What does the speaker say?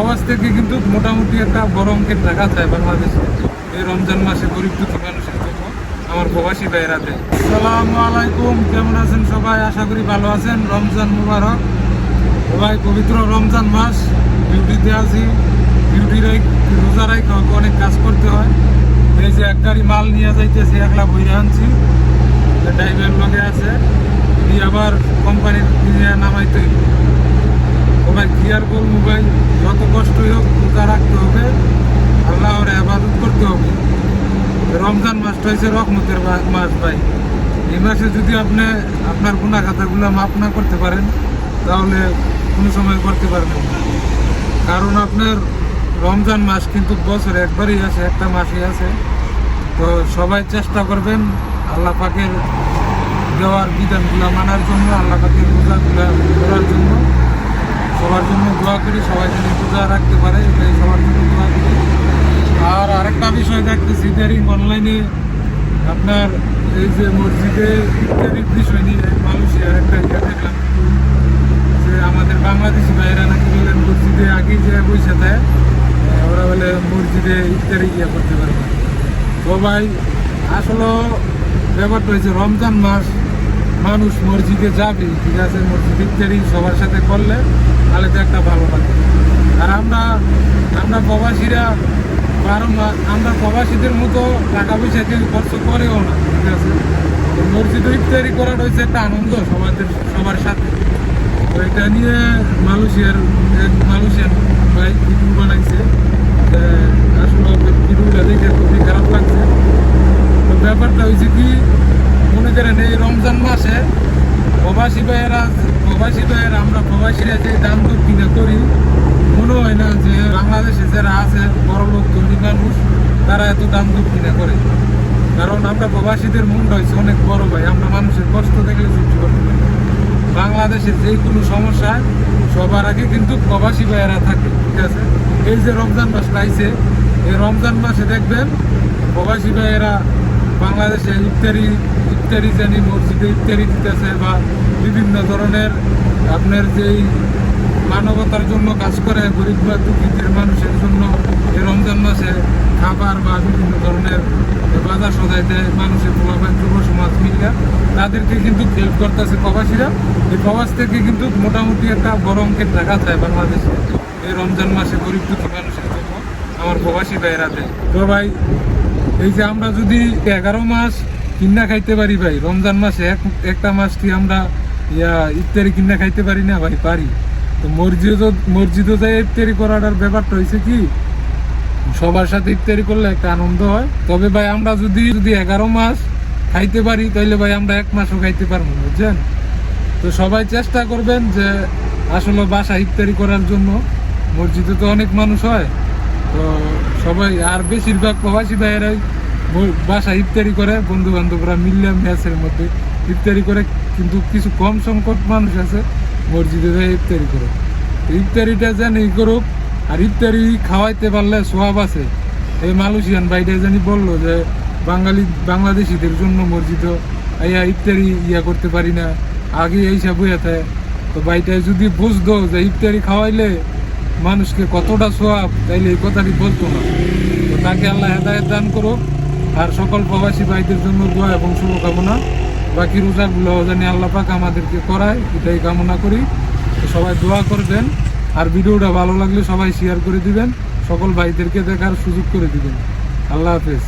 সমাজ থেকে কিন্তু মোটামুটি একটা অঙ্কের টাকা চায় বাংলাদেশে। এই রমজান মাসে গরিব দুঃখী মানুষের জন্য আমার প্রবাসী ভাইরাতে আসসালামু আলাইকুম, কেমন আছেন সবাই? আশা করি ভালো আছেন। রমজান মুবারক। সবাই পবিত্র রমজান মাস। ডিউটিতে আছি। ডিউটি রোজা রাই অনেক কাজ করতে হয়। এই যে এক গাড়ি মাল নিয়ে যাইতেছি, একলা বইরে আনছি। ড্রাইভার লগে আছে। দিয়ে আবার কোম্পানির নামাইতে সবাই ক্লিয়ার করুন মোবাইল, যত কষ্টই হোক রোজা রাখতে হবে, আল্লাহর আবাদত করতে হবে। রমজান মাসটা হয়েছে রহমতের মাস ভাই। এই মাসে যদি আপনি আপনার গুণা খাতাগুলো মাফ না করতে পারেন, তাহলে কোনো সময় করতে পারবেন কারণ আপনার রমজান মাস কিন্তু বছরে একবারই আছে, একটা মাসই আছে। তো সবাই চেষ্টা করবেন আল্লাহ পাকের দেওয়ার বিধানগুলো মানার জন্য, আল্লাহ পাকের রোজাগুলো করার জন্য। সবার জন্য দোয়া করি, সবাই যেন রোজা রাখতে পারে, এটাই সবার জন্য দোয়া করি। আর আরেকটা বিষয় দেখতেছি ইদারিং অনলাইনে আপনার এই যে মসজিদে ইত্যাদির বিষয় নিয়ে মালয়েশিয়ার একটা ইয়ে দেখলাম। যে আমাদের বাংলাদেশি ভাইয়েরা নাকি বললেন মসজিদে আগে যে পয়সা দেয় ওরা বলে মসজিদে ইত্যাদি ইয়ে করতে পারবে তো ভাই আসলে ব্যাপারটা হয়েছে রমজান মাস মানুষ মসজিদে যাবে, ঠিক আছে মসজিদ ইত্যাদি সবার সাথে করলে তাহলে তো একটা ভালো লাগে আর আমরা আমরা প্রবাসীরা বারো মাস আমরা প্রবাসীদের মতো টাকা পয়সা কেউ খরচ করেও না, ঠিক আছে? মসজিদে ইত্যাদি করাটা হচ্ছে একটা আনন্দ সবাদের, সবার সাথে। তো এটা নিয়ে মালয়েশিয়ার, মালয়েশিয়ান বানাইছে তা আসলে ভিডিওটা দেখে খুবই খারাপ লাগছে তো ব্যাপারটা হয়েছে কি মনে করেন এই রমজান মাসে প্রবাসী ভাইয়েরা প্রবাসী ভাইয়েরা, আমরা প্রবাসীরা যে দান দক্ষিণা করি, মনে হয় না যে বাংলাদেশে যারা আছে বড় লোক ধনী মানুষ, তারা এত দান দক্ষিণা করে কারণ আমরা প্রবাসীদের মনটা হয়েছে অনেক বড় ভাই, আমরা মানুষের কষ্ট দেখলে সহ্য করতে পারি। বাংলাদেশের যে কোনো সমস্যায় সবার আগে কিন্তু প্রবাসী ভাইয়েরা থাকে, ঠিক আছে এই যে রমজান মাস আইছে এই রমজান মাসে দেখবেন প্রবাসী ভাইয়েরা বাংলাদেশে ইফতারি ইফতারি জানি, মসজিদে ইফতারি দিতেছে বা বিভিন্ন ধরনের আপনার যেই মানবতার জন্য কাজ করে, গরিব বা দুঃখীদের মানুষের জন্য এই রমজান মাসে খাবার বা বিভিন্ন ধরনের বাজার সদাই দেয়, মানুষের প্রভাব যুব সমাজ মিলিয়া, তাদেরকে কিন্তু হেল্প করতেছে প্রবাসীরা। এই প্রবাস থেকে কিন্তু মোটামুটি একটা অঙ্কের টাকা চায় বাংলাদেশে। এই রমজান মাসে গরিব দুঃখী মানুষের জন্য আমার প্রবাসী ভাইয়েরা দেয়। তো ভাই, এই যে আমরা যদি এগারো মাস কিনা খাইতে পারি ভাই। রমজান মাসে এক একটা মাস কি আমরা, ইয়া, ইফতারি কিনা খাইতে পারি না ভাই, পারি। তো মসজিদ মসজিদও যাই ইফতারি করাটার ব্যাপারটা হয়েছে কি, সবার সাথে ইফতারি করলে একটা আনন্দ হয়। তবে ভাই আমরা যদি যদি এগারো মাস খাইতে পারি তাহলে ভাই আমরা এক মাসও খাইতে পারব বুঝছেন? তো সবাই চেষ্টা করবেন যে আসলে বাসা ইফতারি করার জন্য। মসজিদে তো অনেক মানুষ হয়। তো সবাই, আর বেশিরভাগ প্রবাসী ভাইয়েরাই বাসা ইফতারি করে বন্ধু বান্ধবরা মিললে ম্যাচের মধ্যে ইফতারি করে, কিন্তু কিছু কম সংখ্যক মানুষ আছে মসজিদে যায় ইফতারি করে। তো যেন জানি করুক, আর ইফতারি খাওয়াইতে পারলে সোয়াব আছে। এই মালয়েশিয়ান ভাইটা জানি বলল যে, বাঙালি, বাংলাদেশিদের জন্য মসজিদ ইয়া ইফতারি ইয়া করতে পারি না, আগে এইসব হইয়াতে তো ভাইটাই যদি বুঝতো যে ইফতারি খাওয়াইলে মানুষকে কতটা সোয়াব তাইলে এই কথাটি বলতো না। তো তাকে আল্লাহ হেদায়ত দান করুক আর সকল প্রবাসী ভাইদের জন্য দোয়া এবং শুভকামনা। বাকি রোজাগুলো জানি আল্লাপাক আমাদেরকে করায়, এটাই কামনা করি। সবাই দোয়া করবেন। আর ভিডিওটা ভালো লাগলে সবাই শেয়ার করে দিবেন। সকল ভাইদেরকে দেখার সুযোগ করে দিবেন। আল্লাহ হাফেজ।